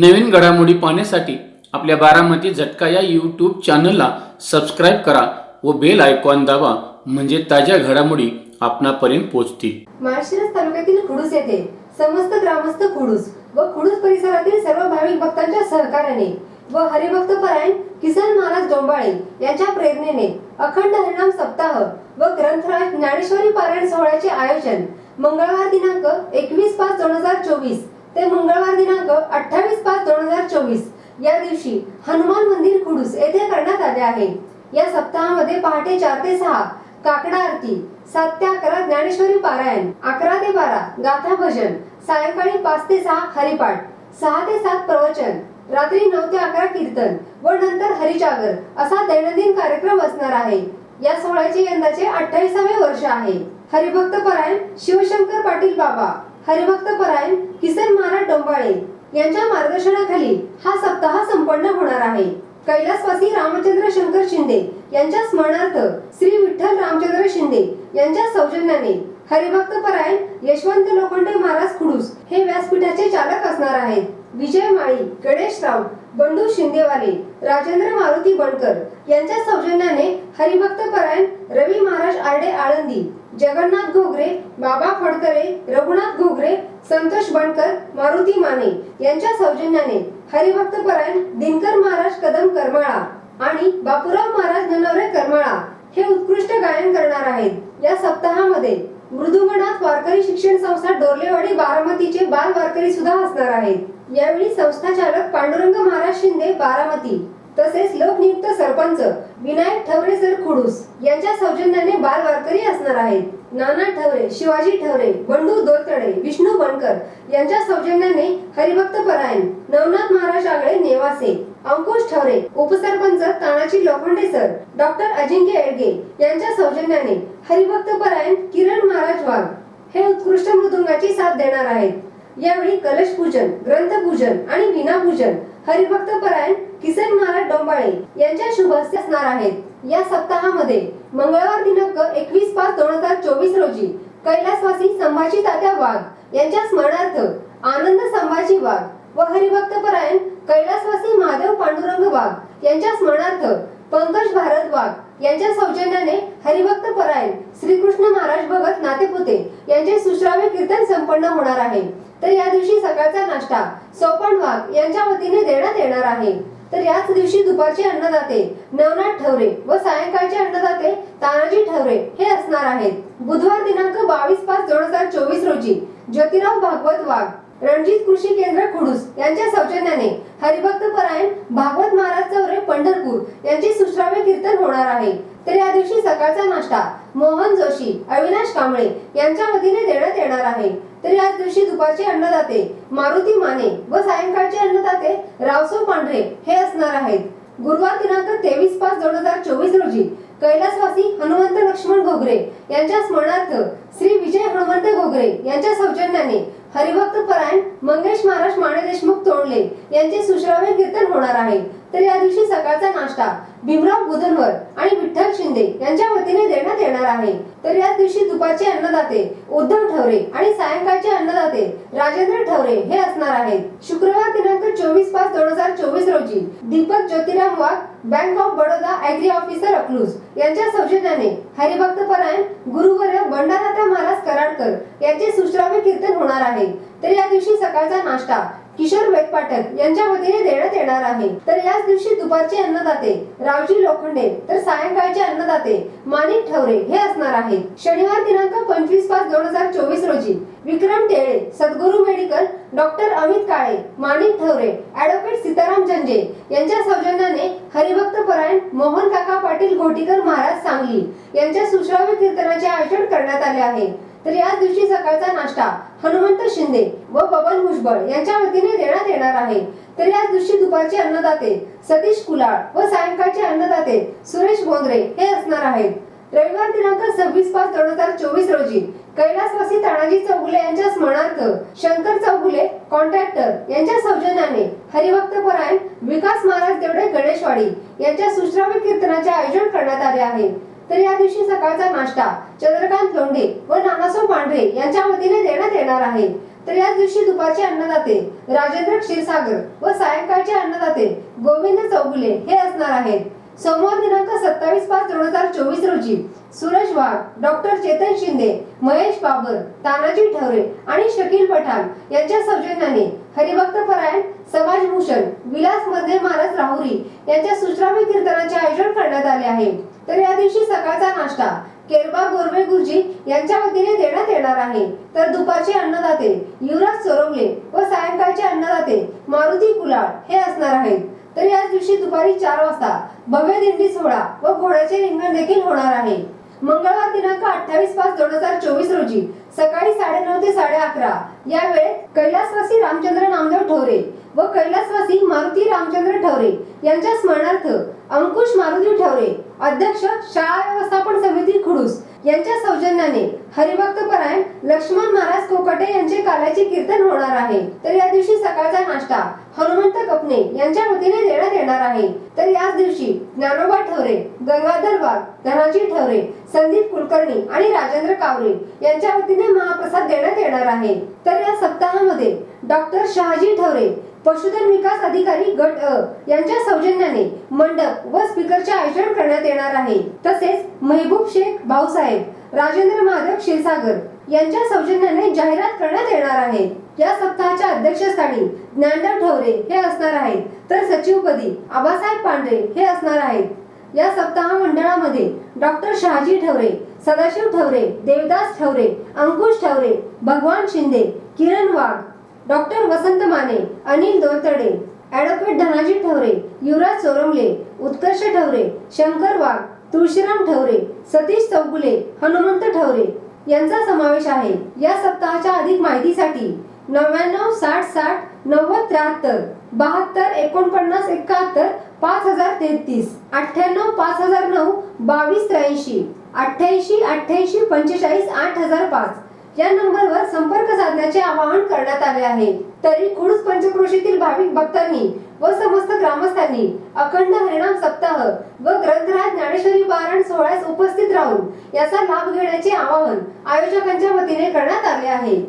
नवीन घडामोडी पाहण्यासाठी आपल्या बारामती झटका या यूट्यूब चॅनलला सबस्क्राईब करा व बेल आयकॉन दाबा म्हणजे ताज्या घडामोडी आपणापर्यंत पोहोचतील. माळशिरस तालुक्यातील खुडूस येथे समस्त ग्रामस्थ खुडूस व खुडूस परिसरातील सर्व भाविक भक्तांच्या सहकार्याने व हरिभक्त परायण किसन महाराज डोंबाळे यांच्या प्रेरणेने अखंड हरिनाम सप्ताह व ग्रंथराज ज्ञानेश्वरी पारायण सोहळ्याचे आयोजन मंगळवार दिनांक एकवीस पाच दोन हजार चोवीस ते मंगळवार दिनांक अठ्ठावीस पाच दोन हजार चोवीस या दिवशी हनुमान मंदिर खुडूस येथे करण्यात आले आहे. या सप्ताहामध्ये पहाटे चार ते सहा काकडा आरती सात ते अकरा ज्ञानेश्वरी पारायण अकरा ते बारा गाथा भजन सायंकाळी पाच ते सहा हरिपाठ सहा ते सात प्रवचन रात्री नऊ ते अकरा कीर्तन व नंतर हरिजागर असा दैनंदिन कार्यक्रम असणार आहे. या सोहळ्याचे यंदाचे अठ्ठावीसावे वर्ष आहे. हरिभक्त परायण शिवशंकर पाटील बाबा. हरिभक्त परायण किसन महाराज डोंबाळे यांच्या मार्गदर्शनाखाली हा सप्ताह संपन्न होणार आहे. कैलासवासी रामचंद्र शंकर शिंदे यांच्या स्मरणार्थ श्री विठ्ठल रामचंद्र शिंदे यांच्या सौजन्याने हरिभक्त परायण यशवंत लोखंडे महाराज खुडूस हे व्यासपीठाचे चालक असणार आहेत. विजय माळी गणेश राव बंडू शिंदेवाले राजेंद्र मारुती बनकर यांच्या सौजन्याने हरिभक्त परायण रवी महाराज आरडे आळंदी जगन्नाथ घोगरे बाबा फडकरे रघुनाथ घोगरे संतोष बनकर मारुती माने यांच्या सौजन्याने हरिभक्त परायण दिनकर महाराज कदम करमाळा आणि बापूराव महाराज ननवरे करमाळा हे उत्कृष्ट गायन करणार आहेत. या सप्ताहामध्ये मृदुंगनाथ वारकरी शिक्षण संस्था डोरलेवाडी बारामतीचे बाल वारकरी सुद्धा असणार आहेत. यावेळी संस्था चालक पांडुरंग बारामती तसेच लोकनियुक्त सरपंच विनायक ठवरे सर खुडूस यांच्या सौजन्याने बाल वारकरी असणार आहेत. नाना ठवरे शिवाजी ठवरे बंडू दोलतडे विष्णू बनकर यांच्या सौजन्याने हरिभक्त परायण नवनाथ महाराज आगळे नेवासे अंकुश ठवरे उपसरपंच तानाजी लोखंडे सर डॉक्टर अजिंक्य एडगे यांच्या सौजन्याने हरिभक्त परायण किरण महाराज वाघ हे उत्कृष्ट मृदुंगाची साथ देणार आहेत. यावेळी कलश पूजन ग्रंथपूजन आणि विनापूजन हरिभक्त परायण किसन महाराज डोंबाळे यांच्या शुभ असणार आहेत. या सप्ताहामध्ये मंगळवार दिनांक एकवीस पाच दोन हजार चोवीस रोजी कैलासवासी संभाजी तात्या वाघ यांच्या स्मरणार्थ आनंद संभाजी वाघ व हरिभक्त परायण कैलासवासी महादेव पांडुरंग वाघ यांच्या स्मरणार्थ पंकज भारत वाघ यांच्या सौजन्याने हरिभक्त परायण श्रीकृष्ण महाराज भगत नातेपुते यांचे सुश्राव्य कीर्तन संपन्न होणार आहे. तर या दिवशी सकाळचा नाश्ता सोपण वाघ यांच्या वतीने देण्यात येणार आहे. तर याच दिवशी दुपारचे अन्नदाते नवनाथ ठवरे व सायंकाळचे अन्नदाते तानाजी ठवरे हे असणार आहेत. बुधवार दिनांक बावीस पाच दोन हजार चोवीस रोजी ज्योतिराव भागवत वाघ रणजित कृषी केंद्र खुडूस यांच्या सौजन्याने हरिभक्त परायण भागवत महाराज चौरे पंढरपूर यांची सुश्राव्य कीर्तन होणार आहे. तर या दिवशी सकाळचा नाश्ता मोहन जोशी अविनाश कांबळे यांच्या वतीने देण्यात येणार आहे. तर याच दिवशी दुपारचे अन्नदाते मारुती माने व सायंकाळचे अन्नदाते रावसो पांढरे हे असणार आहेत. गुरुवार दिनांक तेवीस पाच दोन हजार चोवीस रोजी कैलासवासी हनुमंत लक्ष्मण घोगरे यांच्या स्मरणार्थ श्री विजय हनुमंत घोगरे यांच्या सौजन्याने हरिभक्त परायण मंगेश महाराज माने देशमुख तोंडले. यांचे सुश्राव्य कीर्तन होणार आहे. तर या दिवशी सकाळचा नाश्ता भीमराव बुधनवर आणि विठ्ठल शिंदे यांच्या वतीने देण्यात येणार आहे. तर याच दिवशी दुपारचे अन्नदाते उद्धव ठवरे आणि सायंकाळचे अन्नदाते राजेंद्र ठवरे हे असणार आहेत. शुक्रवार दिनांक चोवीस पाच दोन हजार चोवीस रोजी Deepak Jyotiram Wagh bank of Baroda agri officer Akluj यांच्या सौजन्याने हरिभक्त परायण गुरुवर्य बंडाराता महाराज यांचे सुश्राव्य कीर्तन होणार आहे. तर या दिवशी सकाळचा नाश्ता किशोर वेदपाठक यांच्या वतीने देण्यात येणार आहे. तर याच दिवशी दुपारचे अन्नदाते रावजी लोखंडे तर सायंकाळचे अन्नदाते माणिक ठवरे हे असणार आहेत. शनिवार दिनांक पंचवीस पाच दोन हजार चोवीस रोजी Vikram Tele Sadguru medical doctor Amit Kale Manik Thavare advocate Sitaram Janje यांच्या सौजन्याने हरिभक्त परायण मोहन काका पाटील घोटीकर महाराज सांगली यांच्या सुश्राव्य कीर्तनाचे आयोजन करण्यात आले आहे. तर याच दिवशी सकाळचा नाश्ता हनुमंत शिंदे व बबन भुजबळ यांच्या वतीने देण्यात येणार आहे. तर याच दिवशी दुपारचे अन्नदाते सतीश कुलाळ व सायंकाळचे अन्नदाते सुरेश गोंद्रे हे असणार आहेत. रविवार दिनांक सव्वीस पाच दोन हजार चोवीस रोजी कैलासवासी तानाजी चौगुले यांच्या स्मरणार्थ शंकर चौगुले कॉन्ट्रॅक्टर यांच्या सौजन्याने हरिभक्त परायण विकास महाराज देवडे गणेशवाडी यांच्या सुश्राव्य कीर्तनाचे आयोजन करण्यात आले आहे. तर या दिवशी सकाळचा नाश्ता चंद्रकांत लोंढे व नानासो पांढरे यांच्या वतीने देण्यात येणार आहे. तर याच दिवशी दुपारचे अन्नदाते राजेंद्र क्षीरसागर व सायंकाळचे अन्नदाते गोविंद चौगुले हे असणार आहेत. सोमवार दिनांक सत्तावीस पाच दोन हजार चोवीस रोजी सुरेश वाघ डॉक्टर चेतन शिंदे महेश बाबर तानाजी ठवरे आणि शकील पठाण यांच्या सौजन्याने हरिभक्त परायण समाजभूषण विलासमध्ये महाराज राहुरी यांच्या सुश्राव्य कीर्तनाचे आयोजन करण्यात आले आहे. तर या दिवशी सकाळचा नाश्ता केरबा गोरवे गुरुजी यांच्या वतीने देण्यात येणार आहे. तर दुपारचे अन्नदाते युवराज सोरवले व सायंकाळचे अन्नदाते मारुती कुलाळ हे असणार आहेत. तर याच दिवशी दुपारी चार वाजता भव्य दिंडी सोहळा व घोड्याचे रिंगण देखील होणार आहे. मंगळवार दिनांक अठ्ठावीस पाच दोन हजार चोवीस रोजी सकाळी साडेनऊ ते साडे अकरा या वेळेत कैलासवासी रामचंद्र नामदेव ठोरे व कैलासवासी मारुती रामचंद्र ठवरे यांच्या स्मरणार्थ अंकुश मारुती ठवरे अध्यक्ष शाळा व्यवस्थापन समिती खुडूस यांच्या सौजन्याने हरिभक्त परायण लक्ष्मण महाराज कोकटे यांचे काल्याचे कीर्तन होणार आहे. तर या दिवशी सकाळचा नाश्ता हनुमंत कपने यांच्या वतीने देण्यात येणार आहे. तर याच दिवशी ज्ञानोबा ठवरे गंगाधर वाघ धनाजी ठवरे संदीप कुलकर्णी आणि राजेंद्र कावरे यांच्या वतीने महाप्रसाद देण्यात येणार आहे. तर या सप्ताहामध्ये डॉक्टर शहाजी ठवरे पशुधन विकास अधिकारी गट अ यांच्या सौजन्याने मंडप व स्पीकरचे आयोजन करण्यात येणार आहे. तसेच महबूब शेख भाऊसाहेब राजेंद्र माधव क्षीरसागर यांच्या सौजन्याने जाहिरात करण्यात येणार आहे. या सप्ताहाच्या अध्यक्षस्थानी ज्ञानदेव ठवरे हे असणार आहेत. तर सचिवपदी आबासाहेब पांढरे हे असणार आहेत. या सप्ताह मंडळामध्ये doctor Shahaji Thavare Sadashiv Thavare Devdas Thavare Ankush Thavare Bhagwan Shinde Kiran Wagh doctor Vasant Mane Anil Doratade advocate Dhanaji Thavare Yuvraj Soramale Utkarsh Thavare Shankar Wagh Tulshiram Thavare Satish Chougule Hanumant Thavare यांचा समावेश आहे. या सप्ताहाच्या अधिक माहितीसाठी नव्याण्णव साठ साठ नव्वद त्र्याहत्तर बहात्तर एकोणपन्नास एकाहत्तर पाच हजार तेहतीस अठ्ठ्याण्णव पाच हजार नऊ बावीस त्र्याऐंशी अठ्ठ्याऐंशी अठ्ठ्याऐंशी पंचेचाळीस आठ हजार पाच. या नंबरवर संपर्क साधण्याचे आवाहन करण्यात आले आहे. तरी खुडूस पंचक्रोशीतील भाविक भक्तांनी व समस्त ग्रामस्थांनी अखंड हरिणाम सप्ताह व ग्रंथराज ज्ञानेश्वरी पारायण सोहळ्यास उपस्थित राहून याचा लाभ घेण्याचे आवाहन आयोजकांच्या वतीने करण्यात आले आहे.